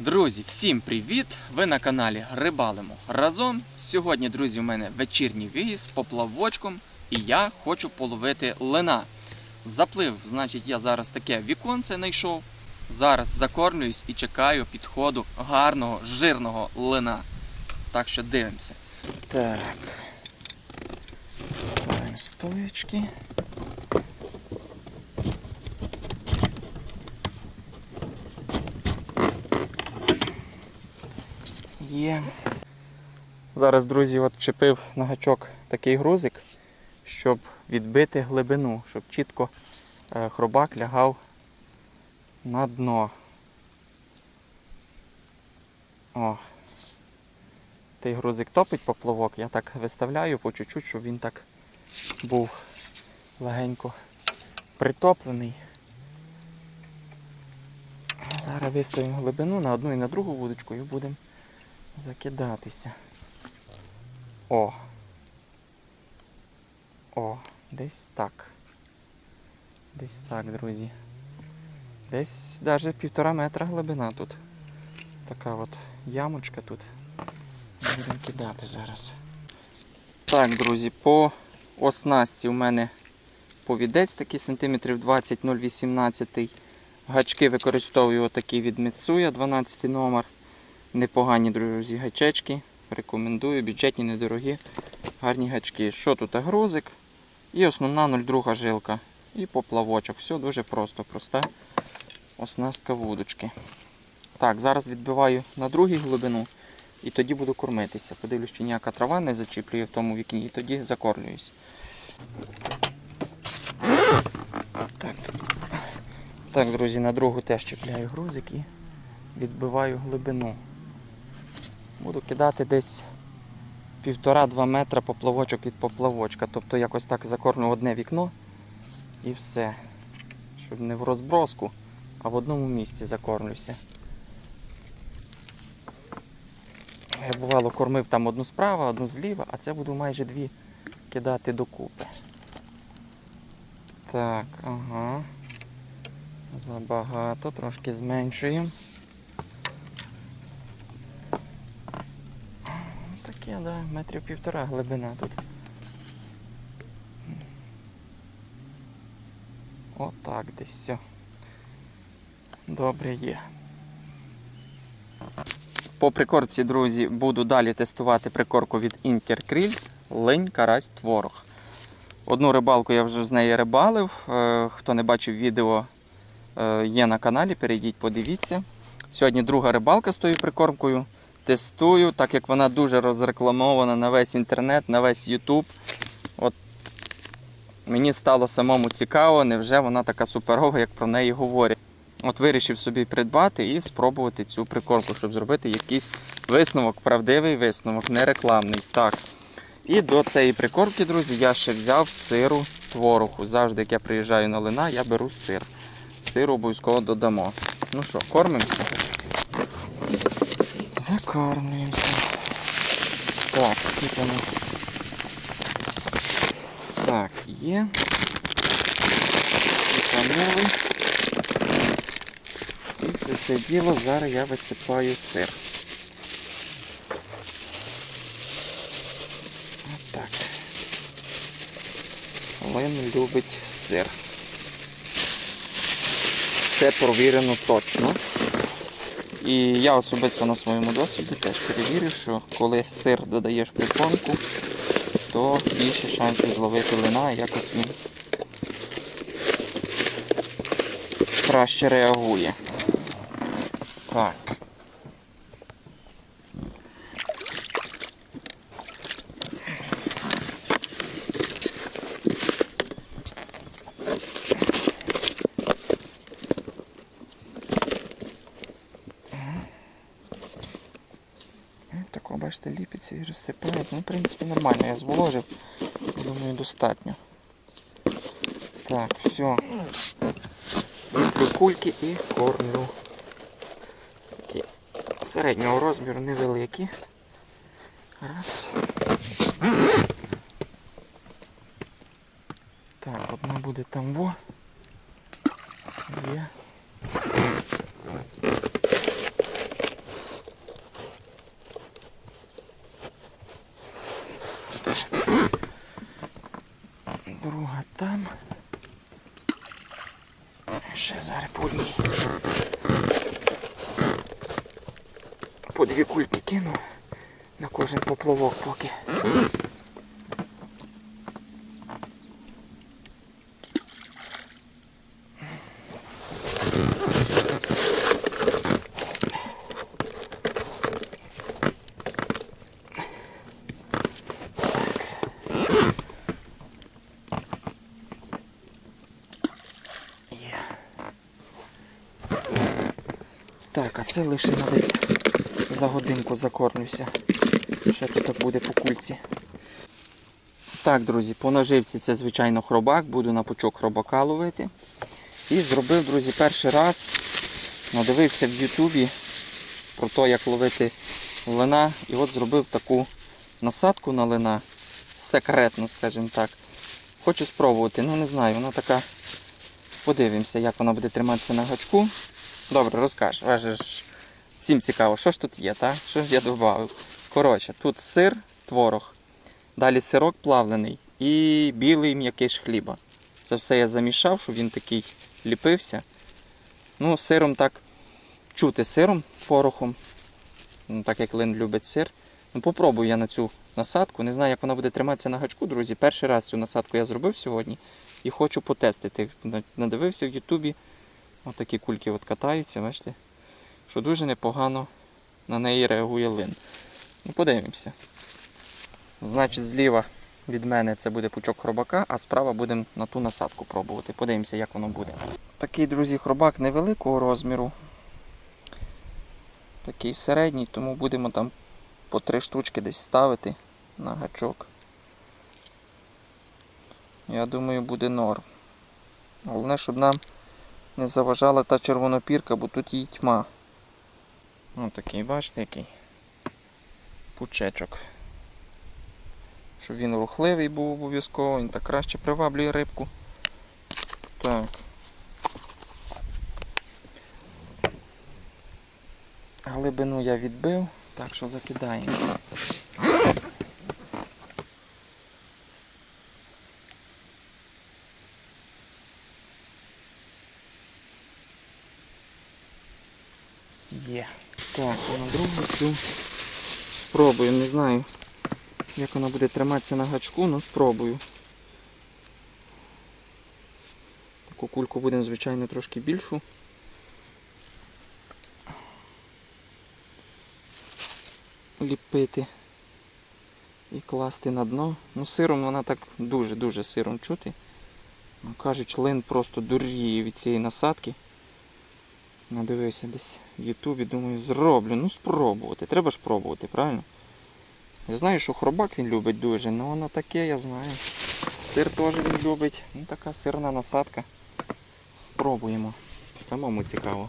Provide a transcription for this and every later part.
Друзі, всім привіт! Ви на каналі Рибалимо разом. Сьогодні, друзі, у мене вечірній виїзд з поплавочком, і я хочу половити лина. Заплив, значить, я зараз таке віконце знайшов. Зараз закормлююсь і чекаю підходу гарного, жирного лина. Так що дивимося. Так. Ставимо стоечки. Є. Зараз, друзі, от чепив на гачок такий грузик, щоб відбити глибину, щоб чітко е, хробак лягав на дно. О. Той грузик топить поплавок, я так виставляю по чуть-чуть, щоб він так був легенько притоплений. Зараз виставимо глибину на одну і на другу вудочку і будемо закидатися. О. О, десь так. Десь так, друзі. Десь навіть півтора метра глибина тут. Така от ямочка тут. Будемо кидати зараз. Так, друзі, по оснастці у мене повідець такий сантиметрів 20 0,18. Гачки використовую отакі від Mitsui 12 номер. Непогані, друзі, гачечки. Рекомендую, бюджетні, недорогі, гарні гачки. Що тут? Грузик і основна 0,2 жилка. І поплавочок. Все дуже просто, проста оснастка вудочки. Так, зараз відбиваю на другу глибину і тоді буду кормитися. Подивлюсь, чи ніяка трава не зачіплює в тому вікні, і тоді закормлююсь. Так, так, друзі, на другу теж чіпляю грузик і відбиваю глибину. Буду кидати десь півтора-два метра поплавочок від поплавочка. Тобто якось так закормлю одне вікно і все. Щоб не в розброску, а в одному місці закормлюся. Я бувало кормив там одну справа, одну зліва, а це буду майже дві кидати докупи. Так, ага. Забагато, трошки зменшуємо. Таке, да, метрів півтора глибина тут. Отак десь все. Добре є. По прикорці, друзі, буду далі тестувати прикорку від Інтеркріль Линь Карась Творог. Одну рибалку я вже з неї рибалив. Е, Хто не бачив відео, е, є на каналі, перейдіть, подивіться. Сьогодні друга рибалка з тою прикормкою. Тестую, так як вона дуже розрекламована на весь інтернет, на весь YouTube. От Мені стало самому цікаво, невже вона така суперова, як про неї говорять. От вирішив собі придбати і спробувати цю прикормку, щоб зробити якийсь висновок, правдивий висновок, не рекламний. Так. І до цієї прикормки, друзі, я ще взяв сиру творогу. Завжди, як я приїжджаю на лина, я беру сир. Сиру обов'язково додамо. Ну що, кормимося? Закормлюємося. Так, сипемо. Так, є. Сипанули. І це все діло зараз я висипаю сир. Отак. Лин любить сир. Це провірено точно. І я особисто на своєму досвіді теж перевірив, що коли сир додаєш припонку, то більше шансів зловити лина якось він краще реагує. Так. Ну, Тако, бачите, ліпиться і розсипається. Ну, в принципі, нормально, я зволожив. Думаю, достатньо. Так, все. Візьму кульки і кормлю. Такі середнього розміру, невеликі. Раз. Так, одна буде там во. Є. Друга там. Ще зараз по одній. По дві кульки кину на кожен поплавок поки. Так, а це лише на десь за годинку закормлюся. Ще тут буде по кульці. Так, друзі, по наживці це, звичайно, хробак, буду на пучок хробака ловити. І зробив, друзі, перший раз. Надивився в Ютубі про те, як ловити лина. І от зробив таку насадку на лина. Секретно, скажімо так. Хочу спробувати, ну не знаю, вона така. Подивимося, як вона буде триматися на гачку. Добре, розкажеш. Важе всім цікаво, що ж тут є, так? Що ж я додав? Коротше, тут сир, творог, далі сирок плавлений і білий м'який хліба. Це все я замішав, щоб він такий ліпився. Ну, сиром так чути сиром, порохом. Ну, так як Лин любить сир. Ну, попробую я на цю насадку. Не знаю, як вона буде триматися на гачку, друзі. Перший раз цю насадку я зробив сьогодні і хочу потестити. Надивився в Ютубі. Отакі кульки от катаються, бачите? Що дуже непогано на неї реагує лин. Ну, подивимося. Значить, зліва від мене це буде пучок хробака, а справа будемо на ту насадку пробувати. Подивимося, як воно буде. Такий, друзі, хробак невеликого розміру. Такий середній, тому будемо там по три штучки десь ставити на гачок. Я думаю, буде норм. Головне, щоб нам не заважала та червонопірка, бо тут її тьма. Ось такий, бачите, який пучечок. Щоб він рухливий був обов'язково, він так краще приваблює рибку. Так. Глибину я відбив, так що закидаємо. Є. Так, і на спробую, не знаю, як вона буде триматися на гачку, але спробую. Таку кульку будемо, звичайно, трошки більшу. Ліпити і класти на дно. Ну, сиром вона так дуже-дуже сиром чути. Ну, Кажуть, лин просто дуріє від цієї насадки. Надивився десь в Ютубі, думаю, зроблю. Ну спробувати. Треба ж пробувати, правильно? Я знаю, що хробак він любить дуже, але воно таке, я знаю. Сир теж він любить. Ну така сирна насадка. Спробуємо. Самому цікаво.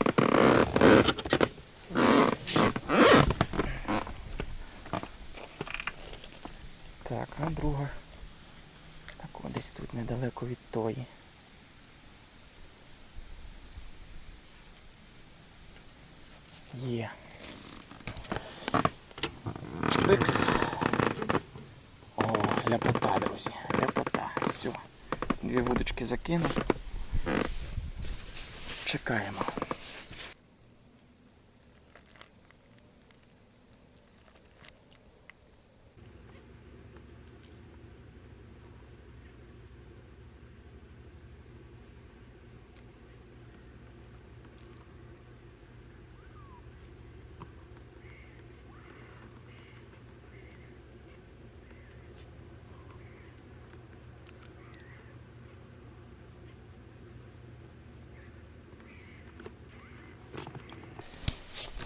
Так, а друга. Так, о, десь тут недалеко від тої. Є. Чпикс. О, ляпота, друзі. Ляпота. Все. Дві вудочки закинув. Чекаємо.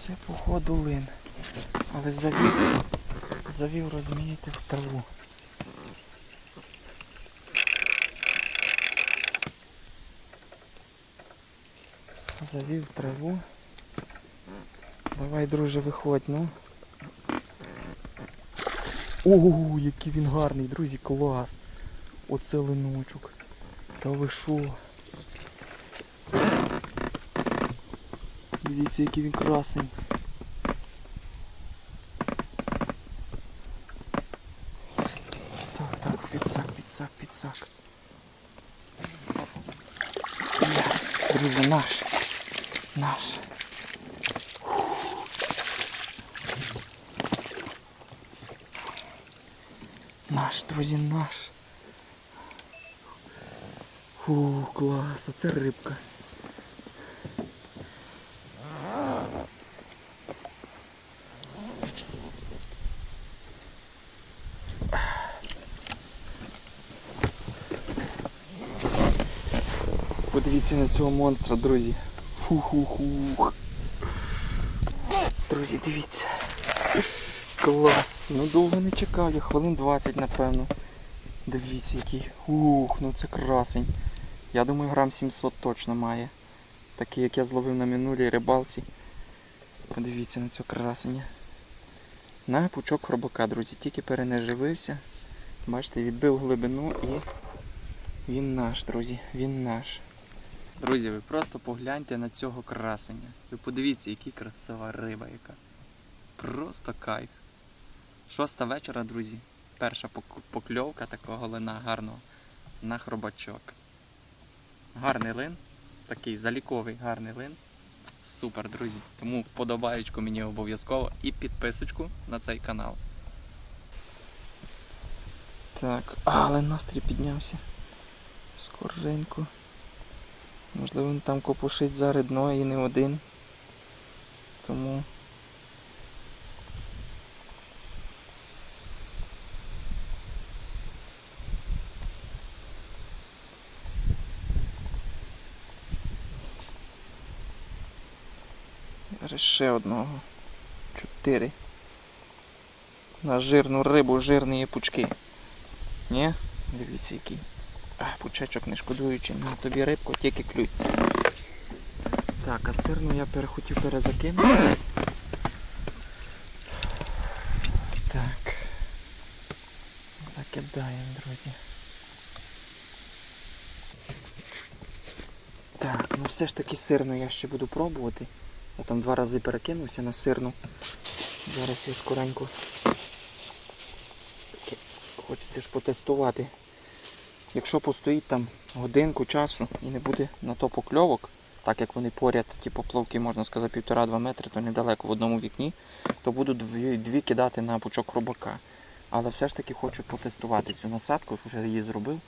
Це походу лин. Але завів, завів, розумієте, в траву. Завів траву. Давай, друже, виходь, ну. Ого, який він гарний, друзі, клас. Оце линочок. Та ви що? Дивіться, який він красень. підсак, підсак. Є, Друзі, наш. Наш. Наш, друзі, наш. Фу, клас, а це рибка. Подивіться на цього монстра, друзі. Фу-ху-хух. Друзі, дивіться. Клас. Ну довго не чекав, я хвилин 20, напевно. Дивіться, який. Ух, ну це красень. Я думаю, грам 700 точно має. Такий, як я зловив на минулій рибалці. Подивіться на цього красення. На пучок хробака, друзі, тільки перенеживився. Бачите, відбив глибину і він наш, друзі, він наш. Друзі, ви просто погляньте на цього красення. Ви подивіться, яка красива риба яка. Просто кайф. Шоста вечора, друзі. Перша покльовка такого лина гарного на хробачок. Гарний лин. Такий заліковий гарний лин. Супер, друзі. Тому вподобаючку мені обов'язково і підписочку на цей канал. Так, але настрій піднявся. Скорженько. Можливо, він там копушить зараз дно і не один. Тому. Ще одного. Чотири. На жирну рибу, жирні пучки. Ні? Дивіться який. Пучечок не шкодуючи, на тобі рибку, тільки клюй. Так, а сирну я перехотів перезакинути. Так. Закидаємо, друзі. Так, ну все ж таки сирну я ще буду пробувати. Я там два рази перекинувся на сирну. Зараз я скоренько. Хочеться ж потестувати. Якщо постоїть там годинку часу і не буде на то покльовок, так як вони поряд, ті поплавки, можна сказати, півтора-два метри, то недалеко в одному вікні, то буду дві, дві кидати на пучок хробака. Але все ж таки хочу потестувати цю насадку, вже її зробив.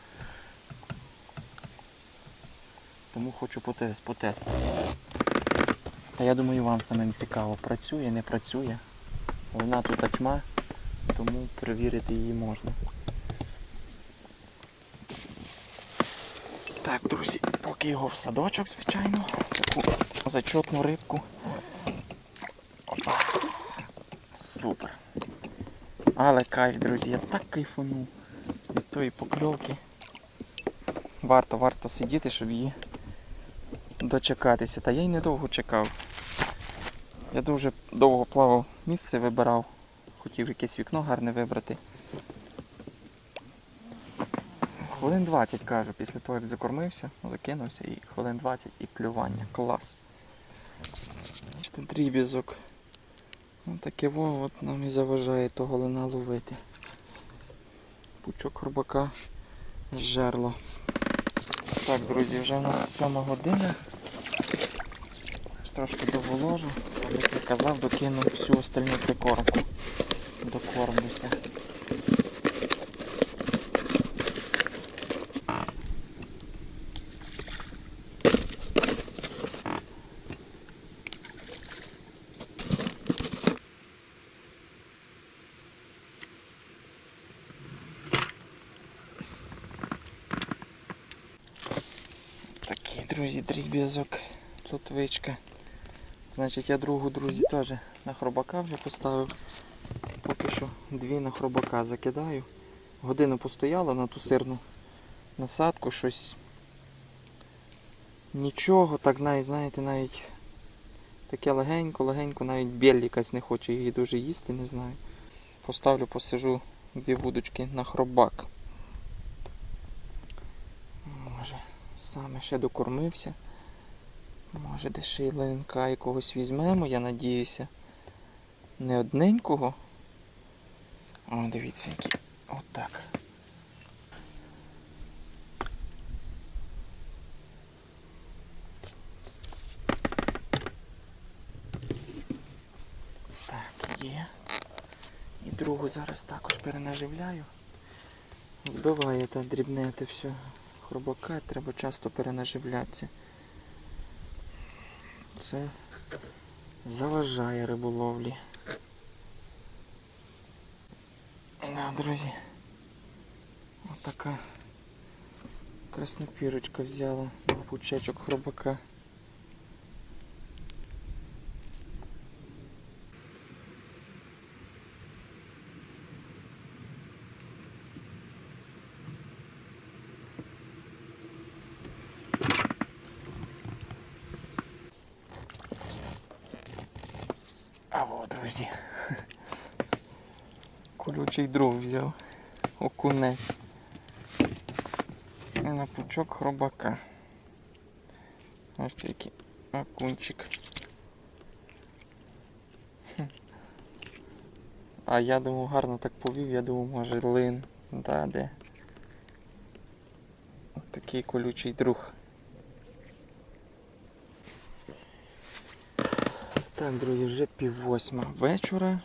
Тому хочу потест, потестити. Та я думаю, вам самим цікаво, працює, не працює. Вона тут тьма, тому перевірити її можна. Так, друзі, поки його в садочок, звичайно, таку зачотну рибку. Опа. Супер. Але кайф, друзі, я так кайфанув від тої покльовки. Варто, варто сидіти, щоб її дочекатися. Та я й недовго чекав. Я дуже довго плавав місце, вибирав. Хотів якесь вікно гарне вибрати. Хвилин 20 кажу, після того як закормився, закинувся і хвилин 20 і клювання. Клас. Бачите, дріб'язок. Ну, таке от нам і заважає того лина ловити. Пучок хробака з жерло. Так, друзі, вже в нас 7 година. Трошки доволожу, як я казав, докину всю остальну прикормку. Докормлюся. Такий, друзі, дріб'язок, плотвичка. Значить, я другу, друзі, теж на хробака вже поставив. Поки що дві на хробака закидаю. Годину постояла на ту сирну насадку, щось. Нічого, так навіть, знаєте, навіть таке легенько, легенько, навіть біль якась не хоче її дуже їсти, не знаю. Поставлю, посижу дві вудочки на хробак. саме ще докормився. Може де ще й якогось візьмемо, я надіюся. Не одненького. О, дивіться, який. Отак. Так, є. І другу зараз також перенаживляю. Збиває та дрібне те все хробака, треба часто перенаживлятися. Це заважає риболовлі. Да, друзі. Отака краснопірочка взяла на пучечок хробака. А от, друзі. Колючий дров взяв. Окунець. І на пучок хробака. Ось такий окунчик. А я думав, гарно так повів, я думав, може лин. Да, де. От такий колючий друг. Так, друзі, вже пів восьма вечора.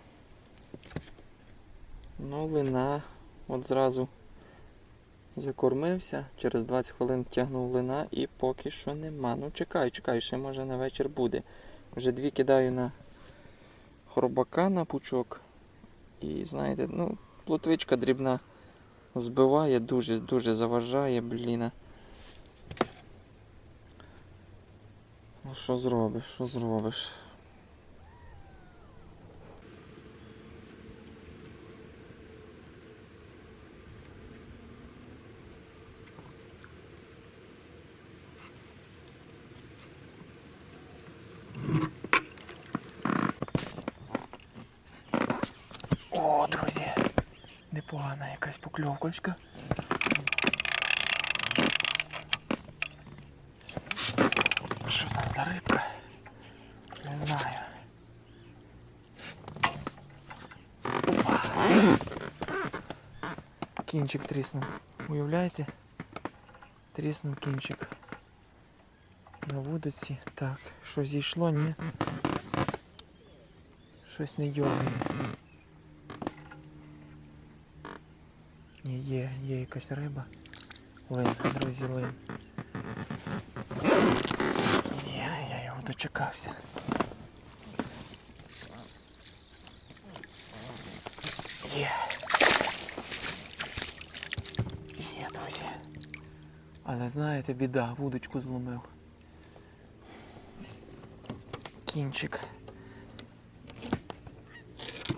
Ну, лина от зразу закормився, через 20 хвилин тягнув лина і поки що нема. Ну чекаю, чекаю, ще може на вечір буде. Вже дві кидаю на хробака на пучок. І знаєте, ну, плотвичка дрібна збиває, дуже дуже заважає, бліна. Ну що зробиш, що зробиш? О, друзі, непогана якась покльовочка. Що там за рибка? Не знаю. Опа. Кінчик тріснув. Уявляєте? Тріснув кінчик. На вудиці. Так, що зійшло, ні? Щось не йорне. Ні, є, є якась риба. Лин, друзі, лин. Є, я його дочекався. Є. Є, друзі. Але знаєте, біда, вудочку зломив. Кінчик.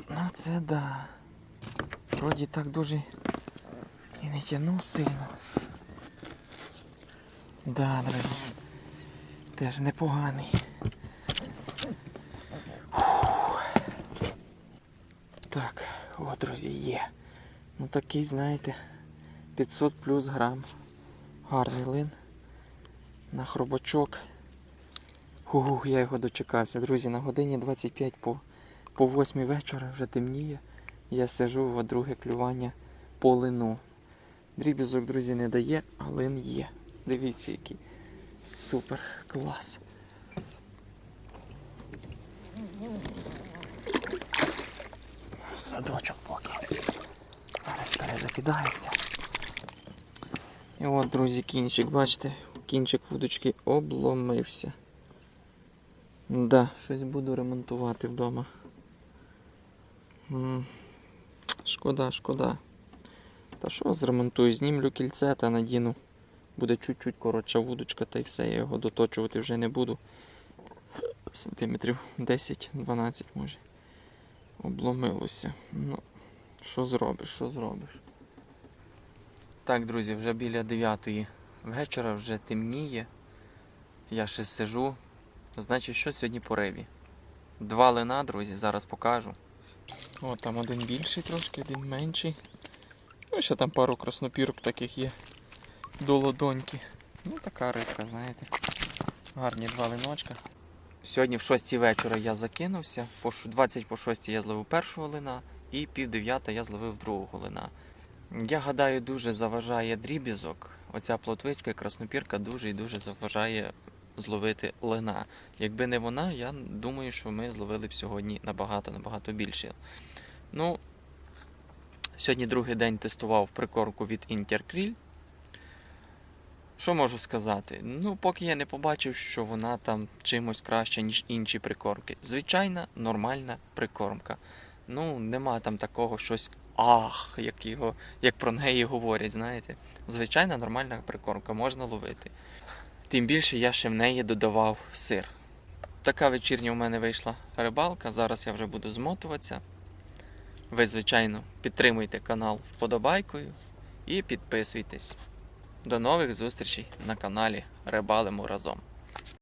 Ну це да. Вроді так дуже і не тянув сильно. Да, друзі. Теж непоганий. Так, о, друзі, є. Ну такий, знаєте, 500 плюс грам. Гарний лин. На хробачок. Ух, я його дочекався. Друзі, на годині 25 по, по 8 вечора вже темніє. Я сижу в друге клювання по лину. Дрібізок, друзі, не дає, а лин є. Дивіться, який супер клас. Садочок поки. Зараз перезакидаюся. І от, друзі, кінчик, бачите, кінчик вудочки обломився. Да, щось буду ремонтувати вдома. Шкода, шкода. Та що зремонтую? Знімлю кільце та надіну. Буде чуть-чуть коротша вудочка, та й все, я його доточувати вже не буду. Сантиметрів 10-12 може. Обломилося. Ну, що зробиш, що зробиш? Так, друзі, вже біля 9 вечора вже темніє. Я ще сижу. Значить, що сьогодні по рибі? Два лина, друзі, зараз покажу. О, там один більший трошки, один менший. Ну, ще там пару краснопірок таких є до ладоньки. Ну, така рибка, знаєте. Гарні два линочка. Сьогодні в 6 вечора я закинувся, по 20 по 6 я зловив першого лина і пів дев'ята я зловив другого лина. Я гадаю, дуже заважає дрібізок. Оця плотвичка і краснопірка дуже і дуже заважає зловити лина. Якби не вона, я думаю, що ми зловили б сьогодні набагато-набагато більше. Ну, сьогодні другий день тестував прикормку від Interkrill. Що можу сказати? Ну, поки я не побачив, що вона там чимось краще, ніж інші прикормки. Звичайна нормальна прикормка. Ну, нема там такого щось ах, як, його, як про неї говорять, знаєте. Звичайна нормальна прикормка, можна ловити. Тим більше я ще в неї додавав сир. Така вечірня у мене вийшла рибалка. Зараз я вже буду змотуватися. Ви, звичайно, підтримуйте канал вподобайкою і підписуйтесь. До нових зустрічей на каналі Рибалимо разом.